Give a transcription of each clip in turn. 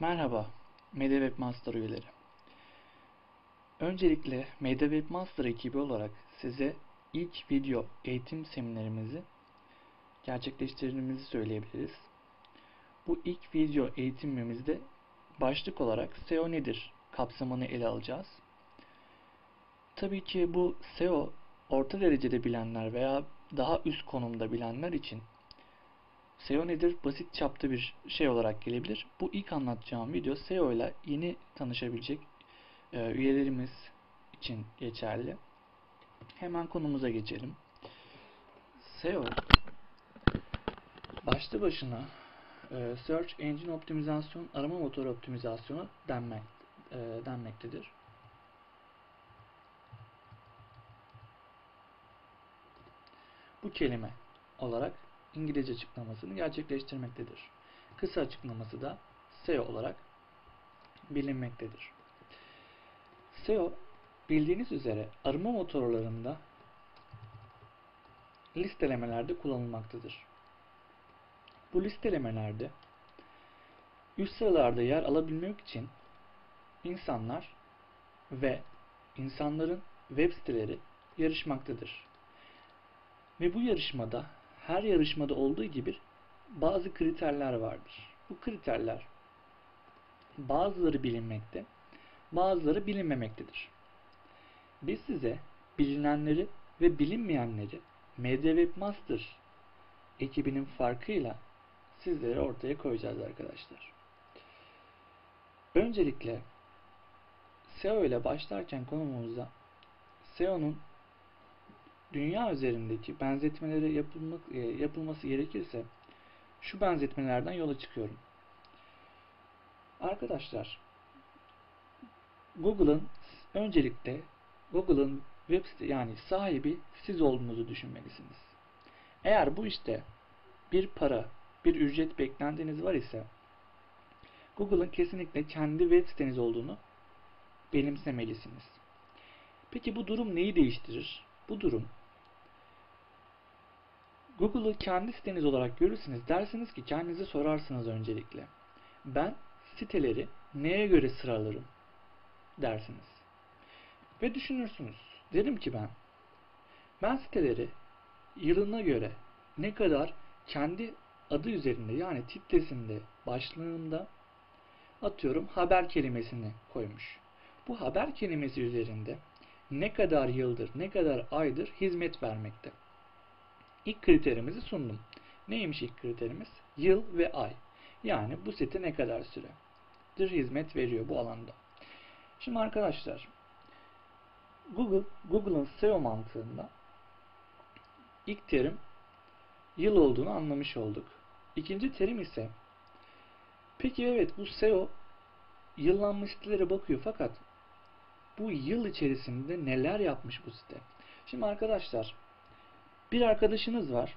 Merhaba, Medya Webmaster üyeleri. Öncelikle Medya Webmaster ekibi olarak size ilk video eğitim seminerimizi gerçekleştirdiğimizi söyleyebiliriz. Bu ilk video eğitimimizde başlık olarak SEO nedir kapsamını ele alacağız. Tabii ki bu SEO orta derecede bilenler veya daha üst konumda bilenler için SEO nedir? Basit çapta bir şey olarak gelebilir. Bu ilk anlatacağım video SEO ile yeni tanışabilecek e, üyelerimiz için geçerli. Hemen konumuza geçelim. SEO başlı başına e, Search Engine Optimizasyon, arama motoru optimizasyonu denmek, e, denmektedir. Bu kelime olarak İngilizce açıklamasını gerçekleştirmektedir. Kısa açıklaması da SEO olarak bilinmektedir. SEO bildiğiniz üzere arama motorlarında listelemelerde kullanılmaktadır. Bu listelemelerde üst sıralarda yer alabilmek için insanlar ve insanların web siteleri yarışmaktadır. Ve bu yarışmada her yarışmada olduğu gibi bazı kriterler vardır. Bu kriterler bazıları bilinmekte, bazıları bilinmemektedir. Biz size bilinenleri ve bilinmeyenleri Media Webmaster ekibinin farkıyla sizlere ortaya koyacağız arkadaşlar. Öncelikle SEO ile başlarken konumuzda SEO'nun dünya üzerindeki benzetmeleri yapılmak, e, yapılması gerekirse şu benzetmelerden yola çıkıyorum. Arkadaşlar Google'ın öncelikle Google'ın web site yani sahibi siz olduğunuzu düşünmelisiniz. Eğer bu işte bir para, bir ücret beklentiniz var ise Google'ın kesinlikle kendi web siteniz olduğunu benimsemelisiniz. Peki bu durum neyi değiştirir? Bu durum Google'ı kendi siteniz olarak görürsünüz. Dersiniz ki kendinize sorarsınız öncelikle. Ben siteleri neye göre sıralarım dersiniz. Ve düşünürsünüz. Derim ki ben ben siteleri yılına göre ne kadar kendi adı üzerinde yani titlesinde başlığında atıyorum haber kelimesini koymuş. Bu haber kelimesi üzerinde ne kadar yıldır, ne kadar aydır hizmet vermekte. İlk kriterimizi sundum. Neymiş ilk kriterimiz? Yıl ve ay. Yani bu site ne kadar süredir hizmet veriyor bu alanda. Şimdi arkadaşlar Google Google'ın SEO mantığında ilk terim yıl olduğunu anlamış olduk. İkinci terim ise peki evet bu SEO yıllanmış sitelere bakıyor fakat bu yıl içerisinde neler yapmış bu site? Şimdi arkadaşlar bir arkadaşınız var.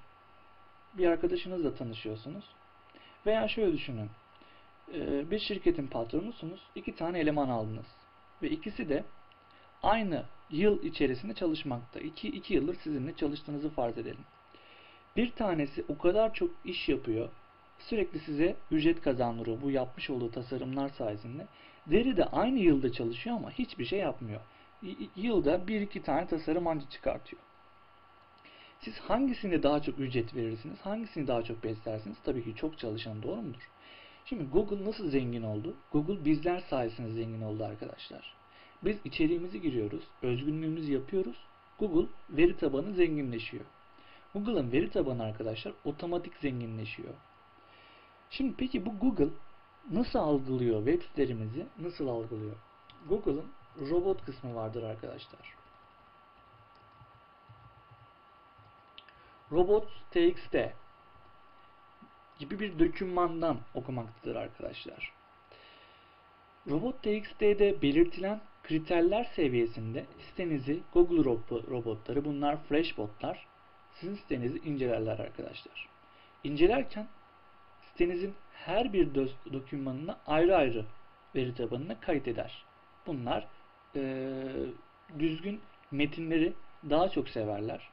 Bir arkadaşınızla tanışıyorsunuz. Veya şöyle düşünün. Ee, bir şirketin patronusunuz. iki tane eleman aldınız. Ve ikisi de aynı yıl içerisinde çalışmakta. İki, iki yıldır sizinle çalıştığınızı farz edelim. Bir tanesi o kadar çok iş yapıyor. Sürekli size ücret kazandırıyor bu yapmış olduğu tasarımlar sayesinde. Deri de aynı yılda çalışıyor ama hiçbir şey yapmıyor. Yılda bir iki tane tasarım ancak çıkartıyor. Siz hangisine daha çok ücret verirsiniz? Hangisini daha çok beslersiniz? Tabii ki çok çalışan doğru mudur? Şimdi Google nasıl zengin oldu? Google bizler sayesinde zengin oldu arkadaşlar. Biz içeriğimizi giriyoruz, özgünlüğümüzü yapıyoruz. Google veri tabanı zenginleşiyor. Google'ın veri tabanı arkadaşlar otomatik zenginleşiyor. Şimdi peki bu Google nasıl algılıyor web sitelerimizi? Nasıl algılıyor? Google'ın robot kısmı vardır arkadaşlar. Robots.txt gibi bir dokümandan okumaktadır arkadaşlar. Robot.txt'de belirtilen kriterler seviyesinde sitenizi Google robotları bunlar Flashbotlar sizin sitenizi incelerler arkadaşlar. İncelerken sitenizin her bir dokümanına ayrı ayrı veri tabanına kayıt eder. Bunlar e, düzgün metinleri daha çok severler.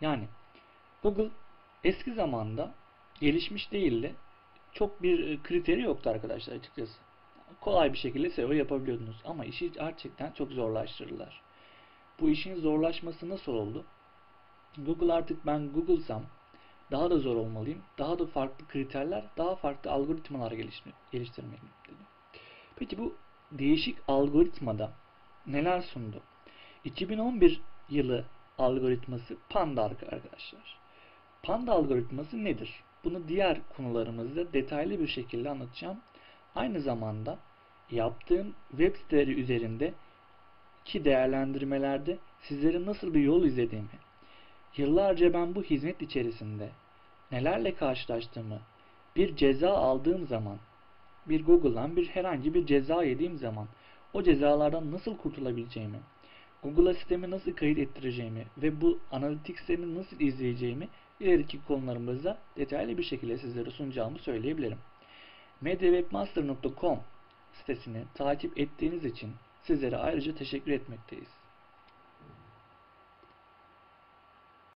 Yani Google eski zamanda gelişmiş değildi. Çok bir e, kriteri yoktu arkadaşlar açıkçası. kolay bir şekilde SEO yapabiliyordunuz. Ama işi gerçekten çok zorlaştırdılar. Bu işin zorlaşması nasıl oldu? Google artık ben Google'sam daha da zor olmalıyım. Daha da farklı kriterler, daha farklı algoritmalar geliştirmeliyim dedi. Peki bu değişik algoritmada neler sundu? 2011 yılı algoritması Panda arkadaşlar. Panda algoritması nedir? Bunu diğer konularımızda detaylı bir şekilde anlatacağım. Aynı zamanda yaptığım web siteleri üzerinde ki değerlendirmelerde sizlere nasıl bir yol izlediğimi, yıllarca ben bu hizmet içerisinde nelerle karşılaştığımı, bir ceza aldığım zaman, bir Google'dan bir herhangi bir ceza yediğim zaman o cezalardan nasıl kurtulabileceğimi, Google'a sistemi nasıl kayıt ettireceğimi ve bu Analytics'imi nasıl izleyeceğimi ileriki konularımızda detaylı bir şekilde sizlere sunacağımı söyleyebilirim. medyawebmaster.com sitesini takip ettiğiniz için sizlere ayrıca teşekkür etmekteyiz.